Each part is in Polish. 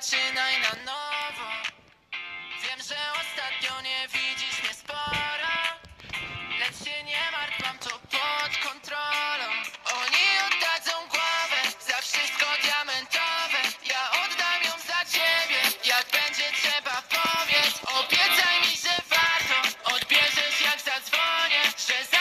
zaczynaj na nowo. Wiem, że ostatnio nie widzisz mnie sporo. Lecz się nie martw, mam to pod kontrolą. Oni oddadzą głowę za wszystko diamentowe. Ja oddam ją za ciebie, jak będzie trzeba powiedz. Obiecaj mi, że warto, odbierzesz jak zadzwonię, że za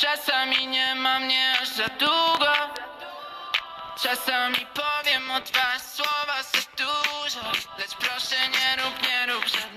Czasami nie ma mnie aż za długo. Czasami powiem o dwa słowa za dużo. Lecz proszę nie rób, nie rób, że